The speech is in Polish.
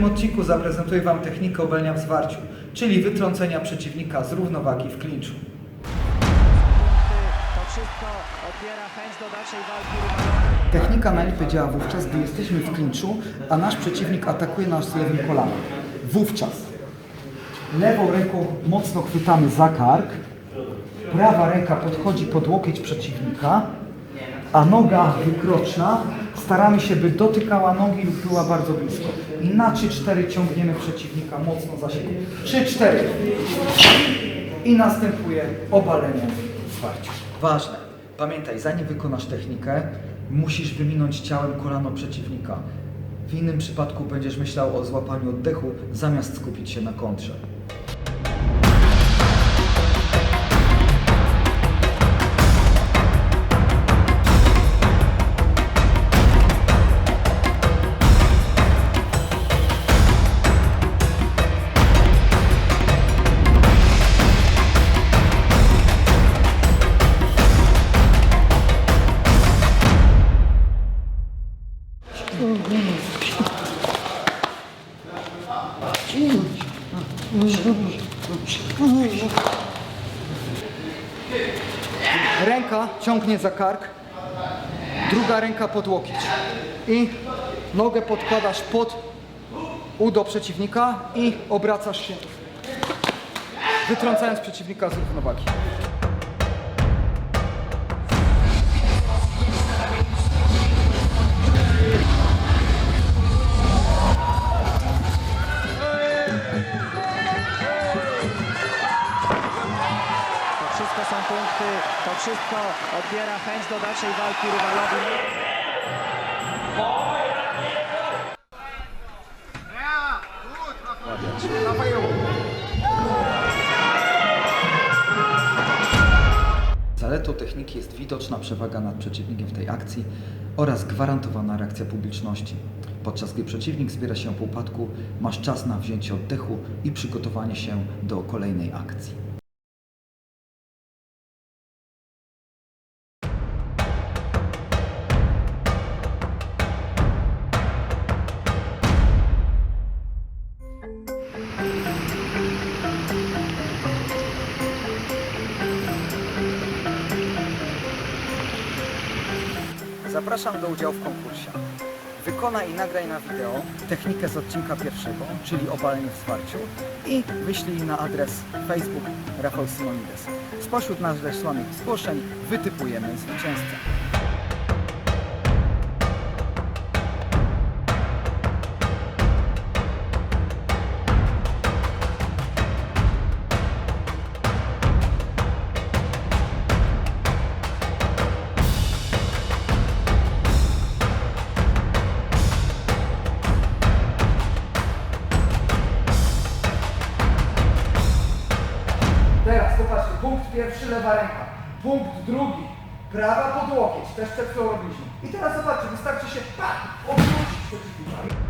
Tym odcinku zaprezentuję Wam technikę obelnia w zwarciu, czyli wytrącenia przeciwnika z równowagi w klinczu. Technika najlepiej działa wówczas, gdy jesteśmy w klinczu, a nasz przeciwnik atakuje nas lewym kolanem. Wówczas lewą ręką mocno chwytamy za kark, prawa ręka podchodzi pod łokieć przeciwnika, a noga wykroczna staramy się, by dotykała nogi lub była bardzo blisko. I na 3-4 ciągniemy przeciwnika mocno za siebie. 3-4 i następuje obalenie w. Ważne, pamiętaj, zanim wykonasz technikę, musisz wyminąć ciałem kolano przeciwnika. W innym przypadku będziesz myślał o złapaniu oddechu, zamiast skupić się na kontrze. Ręka ciągnie za kark, druga ręka pod łokieć. I nogę podkładasz pod udo przeciwnika i obracasz się, wytrącając przeciwnika z równowagi. Wszystko odbiera chęć do dalszej walki rywalowi. Zaletą techniki jest widoczna przewaga nad przeciwnikiem w tej akcji oraz gwarantowana reakcja publiczności. Podczas gdy przeciwnik zbiera się po upadku, masz czas na wzięcie oddechu i przygotowanie się do kolejnej akcji. Zapraszam do udziału w konkursie. Wykonaj i nagraj na wideo technikę z odcinka pierwszego, czyli obalenie w zwarciu i wyślij na adres Facebook Rafał Simonides. Spośród nadesłanych zgłoszeń wytypujemy zwycięzcę. Popatrzcie, punkt pierwszy lewa ręka, punkt drugi prawa pod łokieć, też przed chwilą robiliśmy. I teraz zobaczcie, wystarczy się pak, obrócić przeciwnika.